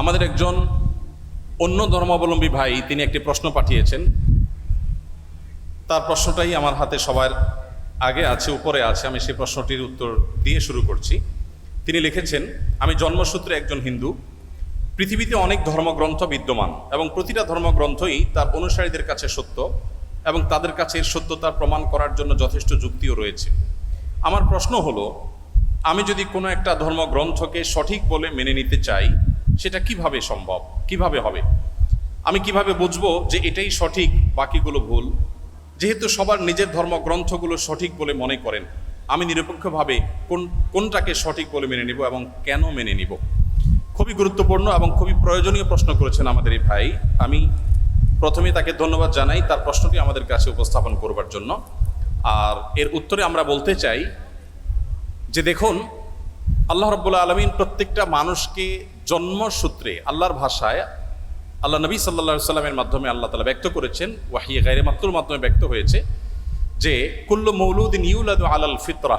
আমাদের একজন অন্য ধর্মাবলম্বী ভাই, তিনি একটি প্রশ্ন পাঠিয়েছেন। তার প্রশ্নটাই আমার হাতে সবার আগে আছে, উপরে আছে, আমি সেই প্রশ্নটির উত্তর দিয়ে শুরু করছি। তিনি লিখেছেন, আমি জন্মসূত্রে একজন হিন্দু। পৃথিবীতে অনেক ধর্মগ্রন্থ বিদ্যমান এবং প্রতিটা ধর্মগ্রন্থই তার অনুসারীদের কাছে সত্য এবং তাদের কাছে এর সত্যতা প্রমাণ করার জন্য যথেষ্ট যুক্তিও রয়েছে। আমার প্রশ্ন হলো, আমি যদি কোনো একটা ধর্মগ্রন্থকে সঠিক বলে মেনে নিতে চাই সেটা কীভাবে সম্ভব? কীভাবে হবে? আমি কীভাবে বুঝব যে এটাই সঠিক, বাকিগুলো ভুল? যেহেতু সবার নিজের ধর্মগ্রন্থগুলো সঠিক বলে মনে করেন, আমি নিরপেক্ষভাবে কোন, কোনটাকে সঠিক বলে মেনে নিব এবং কেন মেনে নিব? খুবই গুরুত্বপূর্ণ এবং খুবই প্রয়োজনীয় প্রশ্ন করেছেন আমাদের এই ভাই। আমি প্রথমে তাকে ধন্যবাদ জানাই তার প্রশ্নটি আমাদের কাছে উপস্থাপন করবার জন্য। আর এর উত্তরে আমরা বলতে চাই যে দেখুন আল্লাহ রব্বুল্লা আলমিন প্রত্যেকটা মানুষকে জন্মসূত্রে আল্লাহর ভাষায় আল্লাহ নবী সাল্লা সাল্লামের মাধ্যমে আল্লাহ তালা ব্যক্ত করেছেন ওয়াহিয়ে গাইরে মাত্রুর মাধ্যমে ব্যক্ত হয়েছে, যে কুল্লু মৌলুদ্দিন ইউলাদ আলাল ফিতরা,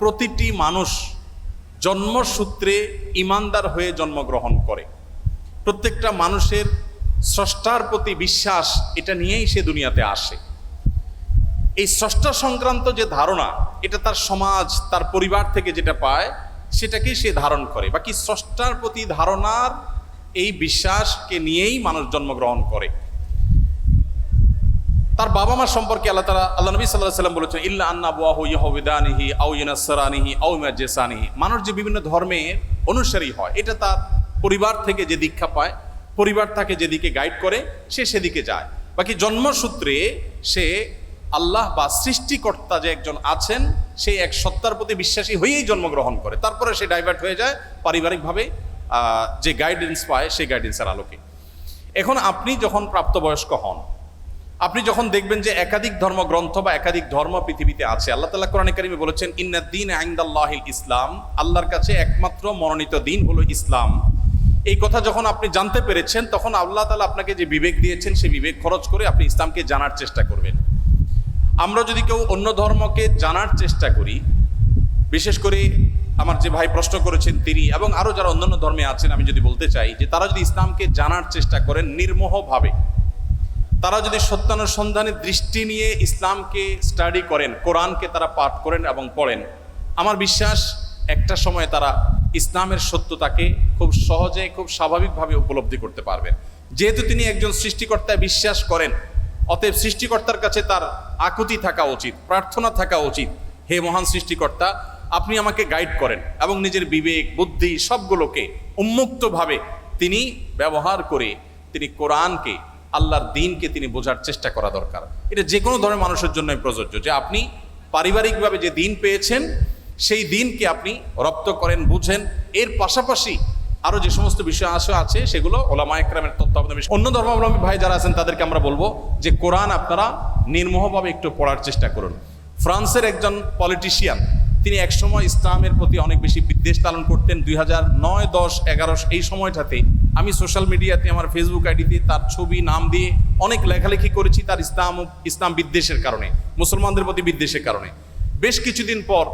প্রতিটি মানুষ জন্মসূত্রে ইমানদার হয়ে জন্মগ্রহণ করে। প্রত্যেকটা মানুষের স্রষ্টার প্রতি বিশ্বাস এটা নিয়েই সে দুনিয়াতে আসে। এই স্রষ্টা সংক্রান্ত যে ধারণা, এটা তার সমাজ, তার পরিবার থেকে যেটা পায় সেটাকেই সে ধারণ করে। বাকি স্রষ্টার প্রতি ধারণার এই বিশ্বাসকে নিয়েই মানুষ জন্মগ্রহণ করে। তার বাবা মা সম্পর্কে আল্লাহ তালা আল্লাহ নবী সাল্লাহ সাল্লাম বলেছেন, ইল্লা আন্না বুয়াহু ইহবিদানিহি আউ ইনাসরানিহি আউ ইমাজেসানিহি মানুষ যে বিভিন্ন ধর্মের অনুসারী হয়, এটা তার পরিবার থেকে যে দীক্ষা পায়, পরিবার তাকে যেদিকে গাইড করে, সে সেদিকে যায়। বাকি জন্মসূত্রে সে আল্লাহ বা সৃষ্টিকর্তা যে একজন আছেন সেই এক সত্তার প্রতি বিশ্বাসী হয়েই জন্মগ্রহণ করে। তারপরে সে ডাইভার্ট হয়ে যায় পারিবারিকভাবে যে গাইডেন্স পায় সেই গাইডেন্সের আলোকে। এখন আপনি যখন প্রাপ্তবয়স্ক হন, আপনি যখন দেখবেন যে একাধিক ধর্মগ্রন্থ বা একাধিক ধর্ম পৃথিবীতে আছে, আল্লাহ তালা কোরআন কারিমে বলেছেন ইন্নাদ্দিন আইন্দাল্লাহিল ইসলাম আল্লাহর কাছে একমাত্র মনোনীত দিন হলো ইসলাম। এই কথা যখন আপনি জানতে পেরেছেন, তখন আল্লাহ তালা আপনাকে যে বিবেক দিয়েছেন সেই বিবেক খরচ করে আপনি ইসলামকে জানার চেষ্টা করবেন। আমরা যদি কেউ অন্য ধর্মকে জানার চেষ্টা করি, বিশেষ করে আমার যে ভাই প্রশ্ন করেছেন তিনি এবং আরও যারা অন্যান্য ধর্মে আছেন, আমি যদি বলতে চাই যে তারা যদি ইসলামকে জানার চেষ্টা করেন নির্মোহভাবে, তারা যদি সত্যানুসন্ধানের দৃষ্টি নিয়ে ইসলামকে স্টাডি করেন, কোরআনকে তারা পাঠ করেন এবং পড়েন, আমার বিশ্বাস একটা সময় তারা ইসলামের সত্যতাকে খুব সহজে, খুব স্বাভাবিকভাবে উপলব্ধি করতে পারবেন যেহেতু তিনি একজন সৃষ্টিকর্তায় বিশ্বাস করেন অতএব সৃষ্টিকর্তার কাছে তার আকুতি থাকা উচিত, প্রার্থনা থাকা উচিত। হে মহান সৃষ্টিকর্তা, আপনি আমাকে গাইড করেন এবং নিজের বিবেক, বুদ্ধি সবগুলোকে উন্মুক্তভাবে তিনি ব্যবহার করে তিনি কোরআনকে, আল্লাহর দিনকে তিনি বোঝার চেষ্টা করা দরকার। এটা যে কোনো ধরনের মানুষের জন্যই প্রযোজ্য। যে আপনি পারিবারিকভাবে যে দিন পেয়েছেন, সেই দিনকে আপনি রপ্ত করেন, বুঝেন। এর পাশাপাশি আরও যে সমস্ত বিষয় আসে আছে, সেগুলো ওলামা একরামের তত্ত্বাবধানে। অন্য ধর্মাবলম্বী ভাই যারা আছেন, তাদেরকে আমরা বলব যে কোরআন আপনারা নির্মোহভাবে একটু পড়ার চেষ্টা করুন ফ্রান্সের একজন পলিটিশিয়ান, তিনি একসময় ইসলামের প্রতি অনেক বেশি বিদ্বেষ পালন করতেন দুই হাজার নয়, দশ, এগারো, এই সময়টাতে আমি সোশ্যাল মিডিয়াতে, আমার ফেসবুক আইডিতে তার ছবি, নাম দিয়ে অনেক লেখালেখি করেছি তার ইসলাম ইসলাম বিদ্বেষের কারণে, মুসলমানদের প্রতি বিদ্বেষের কারণে বেশ কিছুদিন পর,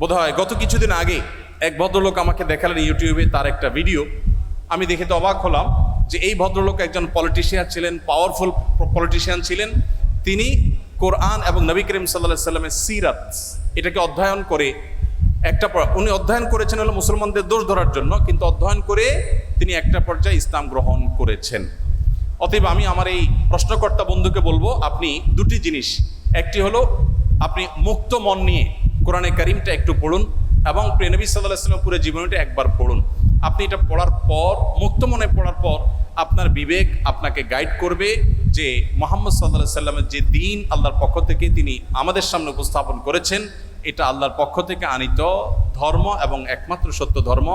বোধহয় গত কিছুদিন আগে এক ভদ্রলোক আমাকে দেখালেন ইউটিউবে তার একটা ভিডিও। আমি দেখে তো অবাক হলাম যে এই ভদ্রলোক একজন পলিটিশিয়ান ছিলেন পাওয়ারফুল পলিটিশিয়ান ছিলেন। তিনি কোরআন এবং নবী করিম সাল্লাহ সাল্লামের সিরাত, এটাকে অধ্যয়ন করে একটা উনি অধ্যয়ন করেছেন হলো মুসলমানদের দোষ ধরার জন্য, কিন্তু অধ্যয়ন করে তিনি একটা পর্যায়ে ইসলাম গ্রহণ করেছেন। অতএব আমি আমার এই প্রশ্নকর্তা বন্ধুকে বলব, আপনি দুটি জিনিস। একটি হলো, আপনি মুক্ত মন নিয়ে কোরআনে কারিমটা একটু পড়ুন এবং প্রেনবী সাল্লাহ সাল্লাম পুরো জীবনীটা একবার পড়ুন। আপনি এটা পড়ার পর, মুক্ত মনে পড়ার পর, আপনার বিবেক আপনাকে গাইড করবে যে মোহাম্মদ সাল্লাহ সাল্লামের যে দিন আল্লাহর পক্ষ থেকে তিনি আমাদের সামনে উপস্থাপন করেছেন, এটা আল্লাহর পক্ষ থেকে আনিত ধর্ম এবং একমাত্র সত্য ধর্ম।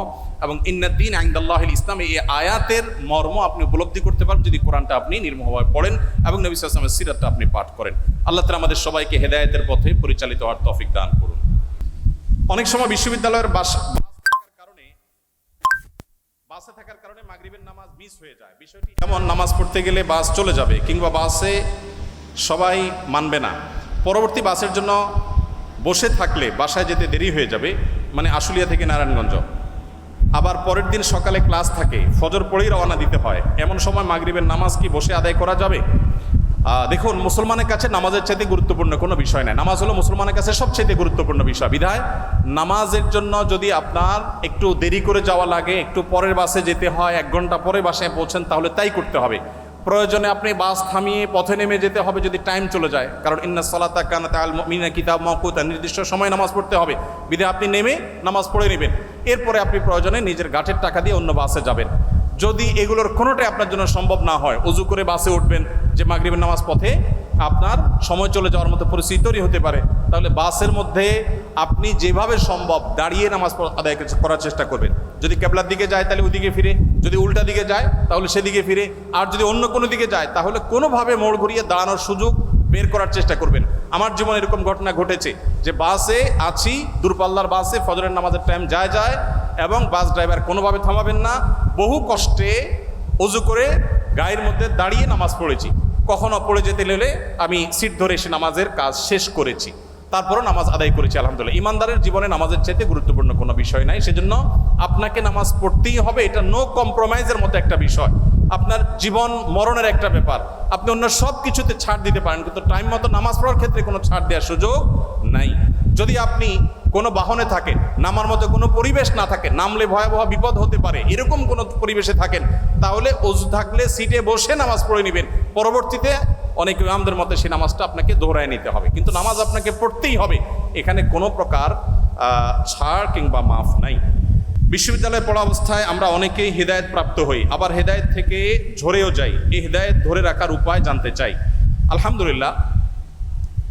এবং ইন্নাদ্দিন আইন্দাল্লাহ ইসলাম, এই আয়াতের মর্ম আপনি উপলব্ধি করতে পারেন যদি কোরআনটা আপনি নির্মভাবে পড়েন এবং নবী সাল্লামের সিরাতটা আপনি পাঠ করেন। আল্লাহ তালা আমাদের সবাইকে হেদায়েতের পথে পরিচালিত হওয়ার তফিক দান করুন। অনেক সময় বিশ্ববিদ্যালয়ের বাস কারণে, বাসে থাকার কারণে মাগরিবের নামাজ মিস হয়ে যায়। বিষয়টি যেমন নামাজ পড়তে গেলে বাস চলে যাবে, কিংবা বাসে সবাই মানবে না। পরবর্তী বাসের জন্য বসে থাকলে বাসায় যেতে দেরি হয়ে যাবে মানে আশুলিয়া থেকে নারায়ণগঞ্জ। আবার পরের দিন সকালে ক্লাস থাকে, ফজর পড়েই রওনা দিতে হয়। এমন সময় মাগরিবের নামাজ কি বসে আদায় করা যাবে? দেখুন, মুসলমানের কাছে নামাজের চাইতে গুরুত্বপূর্ণ কোনো বিষয় নাই। নামাজ হলো মুসলমানের কাছে সবচেয়ে গুরুত্বপূর্ণ বিষয়। বিধায়, নামাজের জন্য যদি আপনার একটু দেরি করে যাওয়া লাগে, একটু পরের বাসে যেতে হয়, এক ঘণ্টা পরে বাসায় পৌঁছেন, তাহলে তাই করতে হবে। প্রয়োজনে আপনি বাস থামিয়ে পথে নেমে যেতে হবে যদি টাইম চলে যায়। কারণ ইন্না সালাতা কানাত আল মিনা কিতাব মকুতা নির্দিষ্ট সময় নামাজ পড়তে হবে। বিধে আপনি নেমে নামাজ পড়ে নেবেন। এরপরে আপনি প্রয়োজনে নিজের গাঠের টাকা দিয়ে অন্য বাসে যাবেন। যদি এগুলোর কোনোটাই আপনার জন্য সম্ভব না হয় অজু করে বাসে উঠবেন যে মাগরিবের নামাজ পথে আপনার সময় চলে যাওয়ার মতো পরিস্থিতি তৈরি হতে পারে, তাহলে বাসের মধ্যে আপনি যেভাবে সম্ভব দাঁড়িয়ে নামাজ আদায় করার চেষ্টা করবেন। যদি কেবলার দিকে যায়, তাহলে ওইদিকে ফিরে। যদি উল্টা দিকে যায়, তাহলে সেদিকে ফিরে। আর যদি অন্য কোনো দিকে যায়, তাহলে কোনোভাবে মোড় ঘুরিয়ে দাঁড়ানোর সুযোগ বের করার চেষ্টা করবেন। আমার জীবনে এরকম ঘটনা ঘটেছে যে বাসে আছি, দূরপাল্লার বাসে, ফজরের নামাজের টাইম যায় যায়, এবং বাস ড্রাইভার কোনোভাবে থামাবেন না। বহু কষ্টে অজু করে গায়ের মধ্যে দাঁড়িয়ে নামাজ পড়েছি। কখনো পড়ে যেতে গেলে আমি সিট ধরে এসে নামাজের কাজ শেষ করেছি। তারপরও নামাজ আদায় করেছি, আলহামদুলিল্লাহ। ইমানদারের জীবনে নামাজের চাইতে গুরুত্বপূর্ণ কোনো বিষয় নাই। সেজন্য আপনাকে নামাজ পড়তেই হবে। এটা নো কম্প্রোমাইজের মতো একটা বিষয়। আপনার জীবন মরণের একটা ব্যাপার। আপনি অন্য সব কিছুতে ছাড় দিতে পারেন, কিন্তু টাইম মতো নামাজ পড়ার ক্ষেত্রে কোনো ছাড় দেওয়ার সুযোগ নাই। যদি আপনি কোনো বাহনে থাকেন, নামার মতো কোনো পরিবেশ না থাকে, নামলে ভয়াবহ বিপদ হতে পারে, এরকম কোনো পরিবেশে থাকেন, তাহলে অজু থাকলে সিটে বসে নামাজ পড়ে নেবেন। পরবর্তীতে অনেক ইমামদের মতে সেই নামাজটা আপনাকে দৌড়ায় নিতে হবে, কিন্তু নামাজ আপনাকে পড়তেই হবে। এখানে কোনো প্রকার ছাড় কিংবা মাফ নাই। বিশ্ববিদ্যালয়ে পড়া অবস্থায় আমরা অনেকেই হেদায়েত প্রাপ্ত হই, আবার হেদায়েত থেকে ঝরেও যাই, এই হেদায়েত ধরে রাখার উপায় জানতে চাই। আলহামদুলিল্লাহ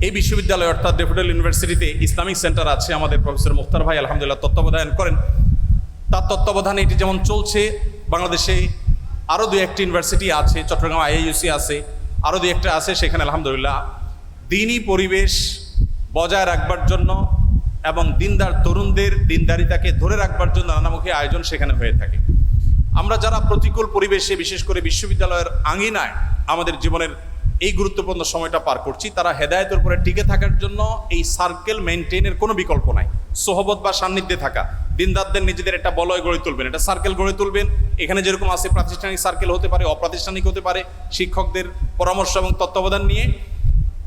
এই বিশ্ববিদ্যালয়, অর্থাৎ ডেফোডেল ইউনিভার্সিটিতে ইসলামিক সেন্টার আছে আমাদের প্রফেসর মুখতার ভাই, আলহামদুলিল্লাহ তত্ত্বাবধান করেন। তার তত্ত্বাবধানে এটি যেমন চলছে, বাংলাদেশে আরও দু একটি ইউনিভার্সিটি আছে, চট্টগ্রাম আইআইইউসি আছে, আরও দু একটা আছে, সেখানে আলহামদুলিল্লাহ দিনই পরিবেশ বজায় রাখবার জন্য এবং দিনদার তরুণদের দিনদারিতাকে ধরে রাখবার জন্য নানামুখী আয়োজন সেখানে হয়ে থাকে। আমরা যারা প্রতিকূল পরিবেশে, বিশেষ করে বিশ্ববিদ্যালয়ের আঙিনায় আমাদের জীবনের এই গুরুত্বপূর্ণ সময়টা পার করছি। তারা হেদায়তের উপরে টিকে থাকার জন্য এই সার্কেল মেনটেনের কোনো বিকল্প নাই। সোহবত বা সান্নিধ্যে থাকা। দিনদারদের নিজেদের একটা বলয় গড়ে তুলবেন। এটা সার্কেল গড়ে তুলবেন। এখানে যেরকম আছে প্রাতিষ্ঠানিক সার্কেল হতে পারে, অপ্রাতিষ্ঠানিক হতে পারে। শিক্ষকদের পরামর্শ এবং তত্ত্বাবধান নিয়ে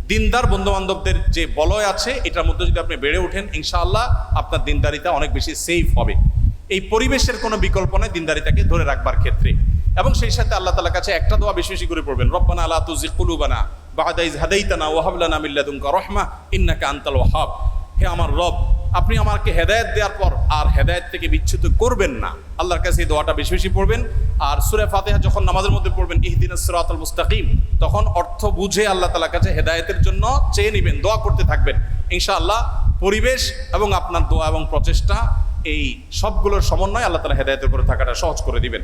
দিনদার বন্ধু বান্ধবদের যে বলয় আছে, এটার মধ্যে যদি আপনি বেড়ে ওঠেন, ইনশাআল্লাহ আপনার দিনদারিতা অনেক বেশি সেফ হবে। এই পরিবেশের কোনো বিকল্প নেই দিনদারিতাকে ধরে রাখবার ক্ষেত্রে। এবং সেই সাথে আল্লাহ তালার কাছে একটা দোয়া বেশি বেশি করে পড়বেন, রব্বানা আলা তুজি কুলুবানা বাদা ইজ হাদাইতানা ওয়াহাবলানা মিল্লাদুনকা রহমা ইন্নাকা আনতাল ওয়াহাব। হে আমার রব, আপনি আমাকে হেদায়েত দেওয়ার পর আর হেদায়েত থেকে বিচ্যুত করবেন না। আল্লাহর কাছে এই দোয়াটা বেশি বেশি পড়বেন। আর সুরে ফাতেহা যখন নামাজের মধ্যে পড়বেন ইহদিন সিরাতাল মুস্তাকিম তখন অর্থ বুঝে আল্লাহ তালার কাছে হেদায়েতের জন্য চেয়ে নেবেন, দোয়া করতে থাকবেন। ইনশাআল্লাহ পরিবেশ এবং আপনার দোয়া এবং প্রচেষ্টা, এই সবগুলোর সমন্বয় আল্লাহ তালা হেদায়তের উপরে থাকাটা সহজ করে দিবেন।